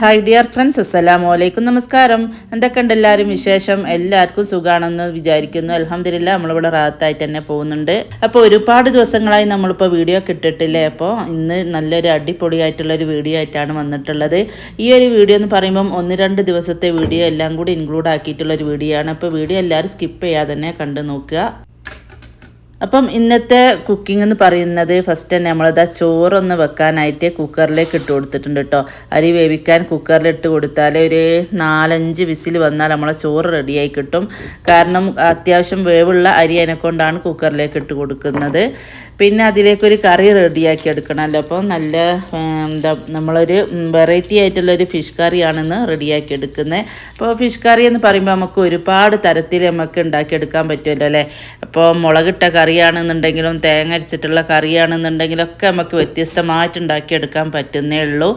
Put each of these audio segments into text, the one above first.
Hi dear friends അസ്സലാമു അലൈക്കും നമസ്കാരം. എന്തൊക്കെയുണ്ട് എല്ലാവരും വിശേഷം? എല്ലാവർക്കും സുഖമാണെന്ന് വിചാരിക്കുന്നു. അലഹമില്ല നമ്മളിവിടെ റാത്തായിട്ട് തന്നെ പോകുന്നുണ്ട്. അപ്പോൾ ഒരുപാട് ദിവസങ്ങളായി നമ്മളിപ്പോൾ വീഡിയോ കിട്ടിട്ടില്ലേ അപ്പോൾ ഇന്ന് നല്ലൊരു അടിപൊളിയായിട്ടുള്ളൊരു വീഡിയോ ആയിട്ടാണ് വന്നിട്ടുള്ളത്. ഈ ഒരു വീഡിയോ എന്ന് പറയുമ്പം ഒന്ന് രണ്ട് ദിവസത്തെ വീഡിയോ എല്ലാം കൂടി ഇൻക്ലൂഡ് ആക്കിയിട്ടുള്ളൊരു വീഡിയോ ആണ്. അപ്പോൾ വീഡിയോ എല്ലാവരും സ്കിപ്പ് ചെയ്യാതെ തന്നെ കണ്ടു നോക്കുക. അപ്പം ഇന്നത്തെ കുക്കിംഗ് എന്ന് പറയുന്നത് ഫസ്റ്റ് തന്നെ നമ്മളിതാ ചോറൊന്ന് വെക്കാനായിട്ട് കുക്കറിലേക്ക് ഇട്ട് കൊടുത്തിട്ടുണ്ട് കേട്ടോ അരി വേവിക്കാൻ കുക്കറിൽ ഇട്ട് കൊടുത്താൽ ഒരു നാലഞ്ച് വിസിൽ വന്നാൽ നമ്മളെ ചോറ് റെഡിയായി കിട്ടും. കാരണം അത്യാവശ്യം വേവുള്ള അരി അതിനെക്കൊണ്ടാണ് കുക്കറിലേക്ക് ഇട്ട് കൊടുക്കുന്നത്. പിന്നെ അതിലേക്കൊരു കറി റെഡിയാക്കി എടുക്കണമല്ലോ. അപ്പോൾ നല്ല എന്താ നമ്മളൊരു വെറൈറ്റി ആയിട്ടുള്ളൊരു ഫിഷ് കറിയാണെന്ന് റെഡിയാക്കി എടുക്കുന്നത്. അപ്പോൾ ഫിഷ് കറി എന്ന് പറയുമ്പോൾ നമുക്ക് ഒരുപാട് തരത്തിൽ നമുക്ക് ഉണ്ടാക്കിയെടുക്കാൻ പറ്റുമല്ലോ അല്ലേ? അപ്പോൾ മുളകിട്ട കറിയാണെന്നുണ്ടെങ്കിലും തേങ്ങ അരച്ചിട്ടുള്ള കറിയാണെന്നുണ്ടെങ്കിലും ഒക്കെ നമുക്ക് വ്യത്യസ്തമായിട്ട് ഉണ്ടാക്കിയെടുക്കാൻ പറ്റുന്നേ ഉള്ളൂ.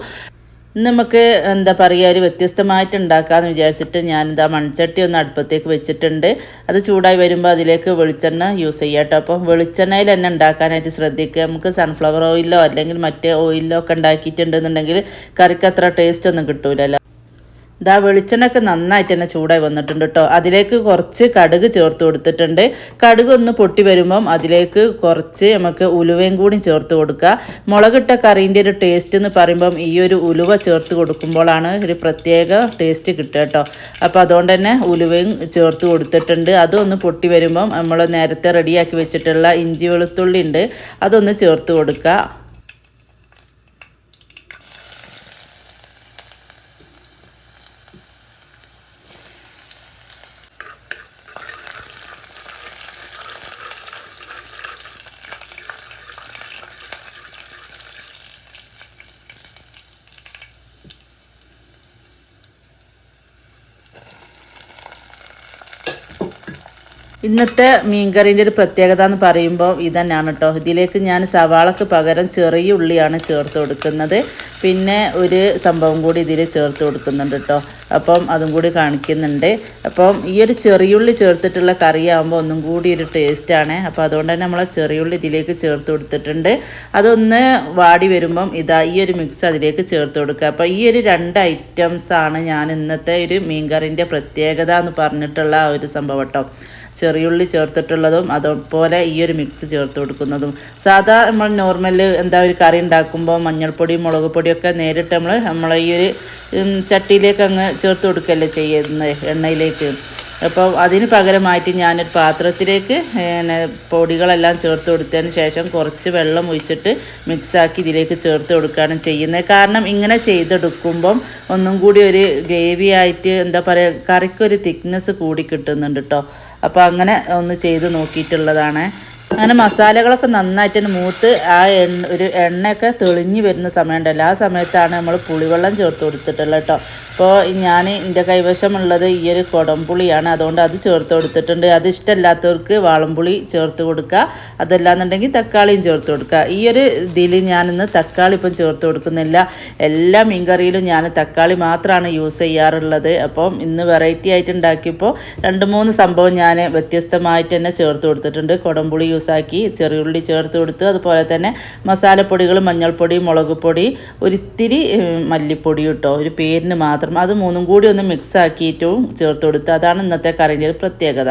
നമുക്ക് എന്താ പറയുക ഒരു വ്യത്യസ്തമായിട്ട് ഉണ്ടാക്കാമെന്ന് വിചാരിച്ചിട്ട് ഞാൻ എന്താ മൺചട്ടി ഒന്ന് അടുപ്പത്തേക്ക് വെച്ചിട്ടുണ്ട്. അത് ചൂടായി വരുമ്പോൾ അതിലേക്ക് വെളിച്ചെണ്ണ യൂസ് ചെയ്യാം കേട്ടോ. അപ്പോൾ വെളിച്ചെണ്ണയിൽ തന്നെ ഉണ്ടാക്കാനായിട്ട് ശ്രദ്ധിക്കുക. നമുക്ക് സൺഫ്ലവർ ഓയിലോ അല്ലെങ്കിൽ മറ്റേ ഓയിലോ ഒക്കെ ഉണ്ടാക്കിയിട്ടുണ്ടെന്നുണ്ടെങ്കിൽ കറിക്ക് അത്ര ടേസ്റ്റ് ഒന്നും കിട്ടൂലല്ലോ. ഇതാ വെളിച്ചെണ്ണയൊക്കെ നന്നായിട്ട് തന്നെ ചൂടായി വന്നിട്ടുണ്ട് കേട്ടോ അതിലേക്ക് കുറച്ച് കടുക് ചേർത്ത് കൊടുത്തിട്ടുണ്ട്. കടുക് ഒന്ന് പൊട്ടി വരുമ്പം അതിലേക്ക് കുറച്ച് നമുക്ക് ഉലുവയും കൂടി ചേർത്ത് കൊടുക്കുക. മുളകിട്ട കറീന്റെ ഒരു ടേസ്റ്റ് എന്ന് പറയുമ്പം ഈ ഒരു ഉലുവ ചേർത്ത് കൊടുക്കുമ്പോഴാണ് ഒരു പ്രത്യേക ടേസ്റ്റ് കിട്ടുക കേട്ടോ അപ്പോൾ അതുകൊണ്ട് തന്നെ ഉലുവയും ചേർത്ത് കൊടുത്തിട്ടുണ്ട്. അതൊന്ന് പൊട്ടി വരുമ്പം നമ്മൾ നേരത്തെ റെഡിയാക്കി വെച്ചിട്ടുള്ള ഇഞ്ചി വെളുത്തുള്ളി ഉണ്ട്. അതൊന്ന് ചേർത്ത് കൊടുക്കുക. ഇന്നത്തെ മീൻകറീന്റെ ഒരു പ്രത്യേകത എന്ന് പറയുമ്പോൾ ഇതന്നെയാണ് കേട്ടോ ഇതിലേക്ക് ഞാൻ സവാളക്ക് പകരം ചെറിയ ഉള്ളിയാണ് ചേർത്ത് കൊടുക്കുന്നത്. പിന്നെ ഒരു സംഭവം കൂടി ഇതിൽ ചേർത്ത് കൊടുക്കുന്നുണ്ട് കേട്ടോ അപ്പം അതും കൂടി കാണിക്കുന്നുണ്ട്. അപ്പം ഈ ഒരു ചെറിയുള്ളി ചേർത്തിട്ടുള്ള കറിയാകുമ്പോൾ ഒന്നും കൂടി ഒരു ടേസ്റ്റാണ്. അപ്പോൾ അതുകൊണ്ട് തന്നെ നമ്മൾ ചെറിയുള്ളി ഇതിലേക്ക് ചേർത്ത് കൊടുത്തിട്ടുണ്ട്. അതൊന്ന് വാടി വരുമ്പം ഇതാ ഈ ഒരു മിക്സ് അതിലേക്ക് ചേർത്ത് കൊടുക്കുക. അപ്പോൾ ഈ ഒരു രണ്ട് ഐറ്റംസാണ് ഞാൻ ഇന്നത്തെ ഒരു മീൻകറിന്റെ പ്രത്യേകത എന്ന് പറഞ്ഞിട്ടുള്ള ഒരു സംഭവം കേട്ടോ ചെറിയുള്ളി ചേർത്തിട്ടുള്ളതും അതുപോലെ ഈ ഒരു മിക്സ് ചേർത്ത് കൊടുക്കുന്നതും. സാധാ നമ്മൾ നോർമൽ എന്താ ഒരു കറി ഉണ്ടാക്കുമ്പോൾ മഞ്ഞൾപ്പൊടി മുളക് പൊടിയൊക്കെ നേരിട്ട് നമ്മൾ നമ്മൾ ഈ ഒരു ചട്ടിയിലേക്ക് അങ്ങ് ചേർത്ത് കൊടുക്കുകയല്ലേ ചെയ്യുന്നത് എണ്ണയിലേക്ക്. അപ്പോൾ അതിന് പകരമായിട്ട് ഞാനൊരു പാത്രത്തിലേക്ക് പൊടികളെല്ലാം ചേർത്ത് കൊടുത്തതിന് ശേഷം കുറച്ച് വെള്ളം ഒഴിച്ചിട്ട് മിക്സാക്കി ഇതിലേക്ക് ചേർത്ത് കൊടുക്കുകയാണ് ചെയ്യുന്നത്. കാരണം ഇങ്ങനെ ചെയ്തെടുക്കുമ്പം ഒന്നും കൂടി ഒരു ഗ്രേവി ആയിട്ട് എന്താ പറയുക കറിക്കൊരു തിക്നെസ് കൂടി കിട്ടുന്നുണ്ട് കേട്ടോ അപ്പോൾ അങ്ങനെ ഒന്ന് ചെയ്ത് നോക്കിയിട്ടുള്ളതാണ്. അങ്ങനെ മസാലകളൊക്കെ നന്നായിട്ട് മൂത്ത് ആ എണ്ണ ഒരു എണ്ണയൊക്കെ തെളിഞ്ഞ് വരുന്ന സമയമുണ്ടല്ലോ ആ സമയത്താണ് നമ്മൾ പുളിവെള്ളം ചേർത്ത് കൊടുത്തിട്ടുള്ളത് കേട്ടോ. അപ്പോൾ ഞാൻ എന്റെ കൈവശമുള്ളത് ഈ ഒരു കുടംപുളിയാണ്. അതുകൊണ്ട് അത് ചേർത്ത് കൊടുത്തിട്ടുണ്ട്. അത് ഇഷ്ടമല്ലാത്തവർക്ക് വാളംപുളി ചേർത്ത് കൊടുക്കുക. അതല്ലാന്നുണ്ടെങ്കിൽ തക്കാളിയും ചേർത്ത് കൊടുക്കുക. ഈ ഒരു ഇതിൽ ഞാനിന്ന് തക്കാളി ഇപ്പം ചേർത്ത് കൊടുക്കുന്നില്ല. എല്ലാ മീൻകറിയിലും ഞാൻ തക്കാളി മാത്രമാണ് യൂസ് ചെയ്യാറുള്ളത്. അപ്പം ഇന്ന് വെറൈറ്റി ആയിട്ട് ഉണ്ടാക്കിയപ്പോൾ രണ്ട് മൂന്ന് സംഭവം ഞാൻ വ്യത്യസ്തമായിട്ട് തന്നെ ചേർത്ത് കൊടുത്തിട്ടുണ്ട്. കുടംപുളി യൂസാക്കി ചെറിയുള്ളി ചേർത്ത് കൊടുത്തു അതുപോലെ തന്നെ മസാലപ്പൊടികൾ മഞ്ഞൾപ്പൊടി മുളക് പൊടി ഒരിത്തിരി മല്ലിപ്പൊടി കേട്ടോ ഒരു പേരിന് മാത്രം. അത് മൂന്നും കൂടി ഒന്ന് മിക്സ് ആക്കിയിട്ടും ചേർത്ത് കൊടുത്ത് അതാണ് ഇന്നത്തെ കറിന്റെ ഒരു പ്രത്യേകത.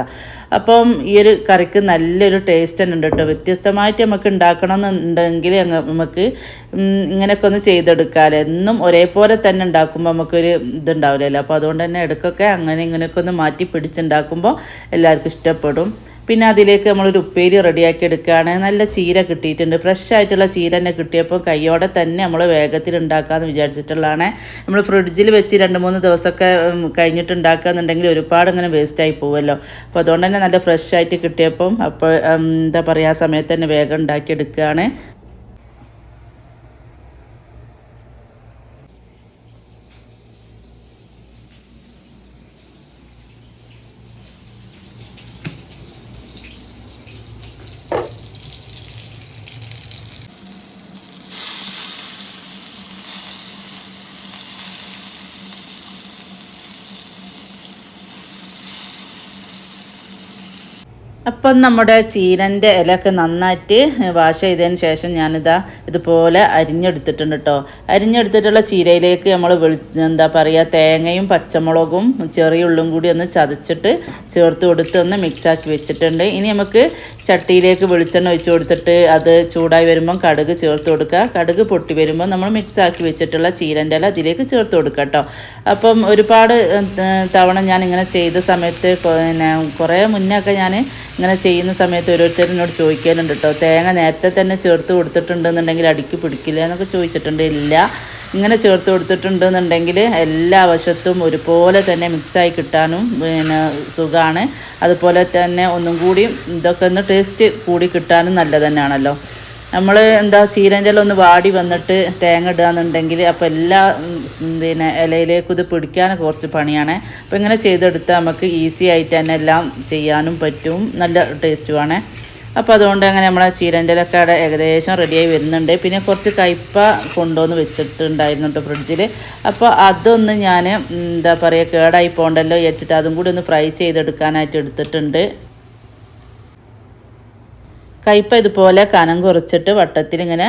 അപ്പം ഈ ഒരു കറിക്ക് നല്ലൊരു ടേസ്റ്റ് തന്നെ ഉണ്ട് കേട്ടോ. വ്യത്യസ്തമായിട്ട് നമുക്ക് ഉണ്ടാക്കണം എന്നുണ്ടെങ്കിൽ നമുക്ക് ഇങ്ങനെയൊക്കെ ഒന്ന് ചെയ്തെടുക്കാമല്ലോ എന്നും ഒരേപോലെ തന്നെ ഉണ്ടാക്കുമ്പോൾ നമുക്കൊരു ഇതുണ്ടാവില്ലല്ലോ. അപ്പോൾ അതുകൊണ്ട് തന്നെ ഇടയ്ക്കൊക്കെ അങ്ങനെ ഇങ്ങനെയൊക്കെ ഒന്ന് മാറ്റി പിടിച്ചുണ്ടാക്കുമ്പോൾ എല്ലാവർക്കും ഇഷ്ടപ്പെടും. പിന്നെ അതിലേക്ക് നമ്മളൊരു ഉപ്പേരി റെഡിയാക്കി എടുക്കുകയാണ് നല്ല ചീര കിട്ടിയിട്ടുണ്ട്. ഫ്രഷ് ആയിട്ടുള്ള ചീര തന്നെ കിട്ടിയപ്പോൾ കയ്യോടെ തന്നെ നമ്മൾ വേഗത്തിൽ ഉണ്ടാക്കാമെന്ന് വിചാരിച്ചിട്ടുള്ളതാണ്. നമ്മൾ ഫ്രിഡ്ജിൽ വെച്ച് രണ്ട് മൂന്ന് ദിവസമൊക്കെ കഴിഞ്ഞിട്ട് ഉണ്ടാക്കുകയെന്നുണ്ടെങ്കിൽ ഒരുപാട് ഇങ്ങനെ വേസ്റ്റായി പോകുമല്ലോ അപ്പോൾ അതുകൊണ്ട് തന്നെ നല്ല ഫ്രഷ് ആയിട്ട് കിട്ടിയപ്പം അപ്പോൾ എന്താ പറയുക ആ സമയത്ത് തന്നെ വേഗം ഉണ്ടാക്കിയെടുക്കുകയാണ്. അപ്പം നമ്മുടെ ചീരന്റെ ഇലയൊക്കെ നന്നായിട്ട് വാഷ് ചെയ്തതിന് ശേഷം ഞാനിതാ ഇതുപോലെ അരിഞ്ഞെടുത്തിട്ടുണ്ട് കേട്ടോ അരിഞ്ഞെടുത്തിട്ടുള്ള ചീരയിലേക്ക് നമ്മൾ വെളി എന്താ പറയുക തേങ്ങയും പച്ചമുളകും ചെറിയ ഉള്ളും കൂടി ഒന്ന് ചതച്ചിട്ട് ചേർത്ത് കൊടുത്ത് ഒന്ന് മിക്സാക്കി വെച്ചിട്ടുണ്ട്. ഇനി നമുക്ക് ചട്ടിയിലേക്ക് വെളിച്ചെണ്ണ ഒഴിച്ച് കൊടുത്തിട്ട് അത് ചൂടായി വരുമ്പം കടുക് ചേർത്ത് കൊടുക്കുക. കടുക് പൊട്ടി വരുമ്പോൾ നമ്മൾ മിക്സാക്കി വെച്ചിട്ടുള്ള ചീരന്റെ ഇല അതിലേക്ക് ചേർത്ത് കൊടുക്കുക കേട്ടോ അപ്പം ഒരുപാട് തവണ ഞാൻ ഇങ്ങനെ ചെയ്ത സമയത്ത് പിന്നെ കുറേ മുന്നേ ഒക്കെ ഞാൻ ഇങ്ങനെ ചെയ്യുന്ന സമയത്ത് ഓരോരുത്തരോട് ചോദിക്കാനുണ്ട് കേട്ടോ തേങ്ങ നേരത്തെ തന്നെ ചേർത്ത് കൊടുത്തിട്ടുണ്ടെന്നുണ്ടെങ്കിൽ അടിക്ക് പിടിക്കില്ല എന്നൊക്കെ ചോദിച്ചിട്ടുണ്ട്. ഇല്ല. ഇങ്ങനെ ചേർത്ത് കൊടുത്തിട്ടുണ്ടെന്നുണ്ടെങ്കിൽ എല്ലാ വശത്തും ഒരുപോലെ തന്നെ മിക്സായി കിട്ടാനും പിന്നെ സുഖമാണ് അതുപോലെ തന്നെ ഒന്നും കൂടി ഇതൊക്കെ ഒന്ന് ടേസ്റ്റ് കൂടി കിട്ടാനും നല്ലത് തന്നെയാണല്ലോ. നമ്മൾ എന്താ ചീരന്റെ ഒന്ന് വാടി വന്നിട്ട് തേങ്ങ ഇടുകയെന്നുണ്ടെങ്കിൽ അപ്പോൾ എല്ലാ പിന്നെ ഇലയിലേക്കും ഇത് പിടിക്കാൻ കുറച്ച് പണിയാണ്. അപ്പോൾ ഇങ്ങനെ ചെയ്തെടുത്താൽ നമുക്ക് ഈസി ആയിട്ട് തന്നെ എല്ലാം ചെയ്യാനും പറ്റും. നല്ല ടേസ്റ്റുമാണ് അപ്പോൾ അതുകൊണ്ട് അങ്ങനെ നമ്മളെ ചീരന്റെ ഒക്കെ അവിടെ ഏകദേശം റെഡിയായി വരുന്നുണ്ട്. പിന്നെ കുറച്ച് കയ്പ കൊണ്ടുവന്ന് വെച്ചിട്ടുണ്ടായിരുന്നു കേട്ടോ ഫ്രിഡ്ജിൽ അപ്പോൾ അതൊന്ന് ഞാൻ എന്താ പറയുക കേടായി പോകണ്ടല്ലോ വിചാരിച്ചിട്ട് അതും കൂടി ഒന്ന് ഫ്രൈ ചെയ്തെടുക്കാനായിട്ട് എടുത്തിട്ടുണ്ട്. കയ്പ ഇതുപോലെ കനം കുറച്ചിട്ട് വട്ടത്തിൽ ഇങ്ങനെ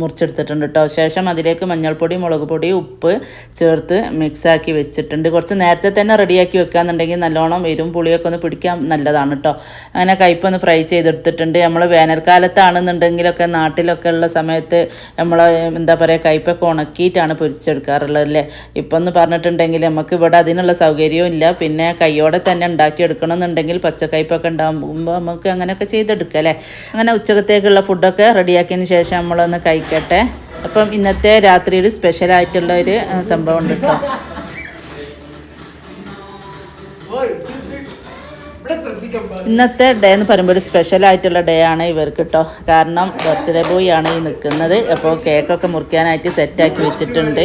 മുറിച്ചെടുത്തിട്ടുണ്ട് കേട്ടോ ശേഷം അതിലേക്ക് മഞ്ഞൾപ്പൊടി മുളക് പൊടി ഉപ്പ് ചേർത്ത് മിക്സാക്കി വെച്ചിട്ടുണ്ട്. കുറച്ച് നേരത്തെ തന്നെ റെഡിയാക്കി വെക്കാന്നുണ്ടെങ്കിൽ നല്ലോണം വരും പുളിയൊക്കെ ഒന്ന് പിടിക്കാൻ നല്ലതാണ് കേട്ടോ അങ്ങനെ കയ്പ ഒന്ന് ഫ്രൈ ചെയ്തെടുത്തിട്ടുണ്ട്. നമ്മൾ വേനൽക്കാലത്താണെന്നുണ്ടെങ്കിലൊക്കെ നാട്ടിലൊക്കെ ഉള്ള സമയത്ത് നമ്മൾ എന്താ പറയുക കയ്പൊക്കെ ഉണക്കിയിട്ടാണ് പൊരിച്ചെടുക്കാറുള്ളത് അല്ലേ ഇപ്പം എന്ന് പറഞ്ഞിട്ടുണ്ടെങ്കിൽ നമുക്ക് ഇവിടെ അതിനുള്ള സൗകര്യവും ഇല്ല. പിന്നെ കൈയോടെ തന്നെ ഉണ്ടാക്കിയെടുക്കണം എന്നുണ്ടെങ്കിൽ പച്ചക്കയ്പൊക്കെ ഉണ്ടാകുമ്പോൾ നമുക്ക് അങ്ങനെയൊക്കെ ചെയ്തെടുക്കാം അല്ലേ അങ്ങനെ ഉച്ചക്കത്തേക്കുള്ള ഫുഡൊക്കെ റെഡിയാക്കിയതിന് ശേഷം നമ്മളൊന്ന് കഴിക്കട്ടെ അപ്പം ഇന്നത്തെ രാത്രിയിൽ സ്പെഷ്യലായിട്ടുള്ള ഒരു സംഭവം ഉണ്ട് കേട്ടോ ഇന്നത്തെ ഡേ എന്ന് പറയുമ്പോൾ ഒരു സ്പെഷ്യൽ ആയിട്ടുള്ള ഡേ ആണ് ഇവർക്ക് കേട്ടോ കാരണം ബർത്ത്ഡേ ബോയ് ആണ് ഈ നിൽക്കുന്നത് അപ്പോൾ കേക്കൊക്കെ മുറിക്കാനായിട്ട് സെറ്റാക്കി വെച്ചിട്ടുണ്ട്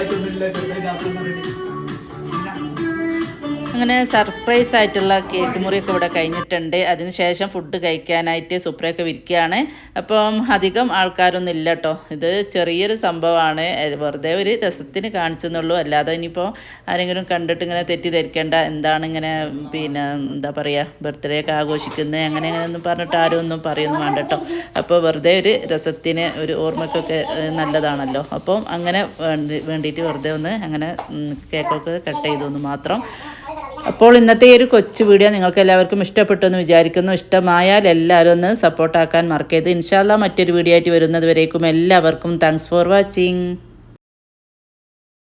lagi yung less na hinapin mo rin. അങ്ങനെ സർപ്രൈസ് ആയിട്ടുള്ള കേക്ക് മുറിയൊക്കെ ഇവിടെ കഴിഞ്ഞിട്ടുണ്ട്. അതിനുശേഷം ഫുഡ് കഴിക്കാനായിട്ട് സുപ്രയൊക്കെ വിരിക്കുകയാണ് അപ്പം അധികം ആൾക്കാരൊന്നും ഇല്ല കേട്ടോ ഇത് ചെറിയൊരു സംഭവമാണ്. വെറുതെ ഒരു രസത്തിന് കാണിച്ചെന്നുള്ളൂ. അല്ലാതെ ഇനിയിപ്പോൾ ആരെങ്കിലും കണ്ടിട്ട് ഇങ്ങനെ തെറ്റിദ്ധരിക്കേണ്ട എന്താണ് ഇങ്ങനെ പിന്നെ എന്താ പറയുക ബർത്ത്ഡേ ഒക്കെ ആഘോഷിക്കുന്നത്? അങ്ങനെ അങ്ങനെ ഒന്നും പറഞ്ഞിട്ട് ആരും ഒന്നും പറയൊന്നും വേണ്ട കേട്ടോ അപ്പോൾ വെറുതെ ഒരു രസത്തിന് ഒരു ഓർമ്മയ്ക്കൊക്കെ നല്ലതാണല്ലോ. അപ്പം അങ്ങനെ വേണ്ടി വേണ്ടിയിട്ട് വെറുതെ ഒന്ന് അങ്ങനെ കേക്കൊക്കെ കട്ട് ചെയ്തു മാത്രം. അപ്പോൾ ഇന്നത്തെ ഈ ഒരു കൊച്ചു വീഡിയോ നിങ്ങൾക്ക് എല്ലാവർക്കും ഇഷ്ടപ്പെട്ടു എന്ന് വിചാരിക്കുന്നു. ഇഷ്ടമായാൽ എല്ലാവരും ഒന്ന് സപ്പോർട്ടാക്കാൻ മറക്കരുത്. ഇൻഷാല്ല മറ്റൊരു വീഡിയോ ആയിട്ട് വരുന്നത് വരേക്കും. എല്ലാവർക്കും താങ്ക്സ് ഫോർ വാച്ചിങ്